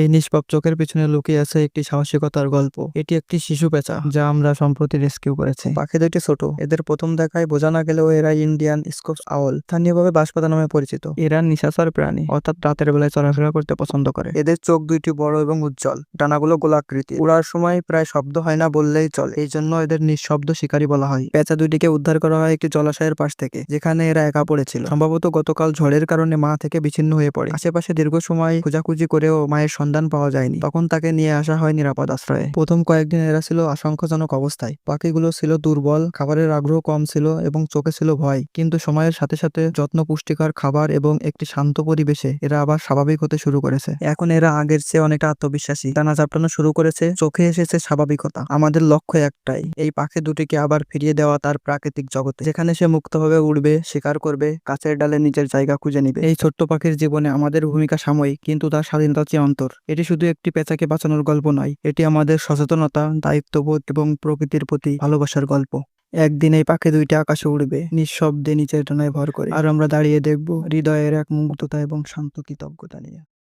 এই নিষ্পাপ চোখের পিছনে লুকিয়ে আছে একটি সাহসিকতার গল্প। এটি একটি শিশু পেঁচা, যা আমরা সম্প্রতি রেস্কিউ করেছি। পাখি দুইটি ছোট। এদের প্রথম দেখায় বোঝা না গেলেও এরা ইন্ডিয়ান স্কোপস আউল স্থানীয়ভাবে বাঁশপাতা নামে পরিচিত। এরা নিশাচর প্রাণী, অর্থাৎ রাতের বেলায় চলাফেরা করতে পছন্দ করে। এদের চোখ দুইটি বড় এবং উজ্জ্বল। ডানাগুলো গোলাকৃতি উড়ার সময় প্রায় শব্দ হয় না বললেই চলে। এই জন্য এদের নিঃশব্দ শিকারী বলা হয়। পেঁচা দুইটিকে উদ্ধার করা হয় একটি জলাশয়ের পাশ থেকে, যেখানে এরা একা পড়েছিল। সম্ভবত গতকাল ঝড়ের কারণে মা থেকে বিচ্ছিন্ন হয়ে পড়ে। আশেপাশে দীর্ঘ সময় খোঁজাখুঁজি করেও মায়ের সন্ধান পাওয়া যায়নি। তখন তাকে নিয়ে আসা হয় নিরাপদ আশ্রয়ে। প্রথম কয়েকদিন এরা ছিল আশঙ্কাজনক অবস্থায়। পাখিগুলো ছিল দুর্বল, খাবারের আগ্রহ কম ছিল এবং চোখে ছিল ভয়। কিন্তু সময়ের সাথে সাথে যত্ন, পুষ্টিকর খাবার এবং একটি শান্ত পরিবেশে এরা আবার স্বাভাবিক হতে শুরু করেছে। এখন এরা আগের চেয়ে অনেকটা আত্মবিশ্বাসী। টানা চাপটানো শুরু করেছে, চোখে এসেছে স্বাভাবিকতা। আমাদের লক্ষ্য একটাই, এই পাখি দুটিকে আবার ফিরিয়ে দেওয়া তার প্রাকৃতিক জগতে। যেখানে সে মুক্তভাবে উড়বে, শিকার করবে গাছের ডালে নিজের জায়গা খুঁজে নিবে। এই ছোট্ট পাখির জীবনে আমাদের ভূমিকা সাময়িক, কিন্তু তার স্বাধীনতা চেয়ে অন্তর। এটি শুধু একটি পেঁচাকে বাঁচানোর গল্প নয়, এটি আমাদের সচেতনতা, দায়িত্ববোধ এবং প্রকৃতির প্রতি ভালোবাসার গল্প। একদিন এই পাখি দুইটা আকাশে উড়বে, নিঃশব্দে নিচের টানায় ভর করে। আর আমরা দাঁড়িয়ে দেখব হৃদয়ের এক মুগ্ধতা এবং শান্ত কৃতজ্ঞতা নিয়ে।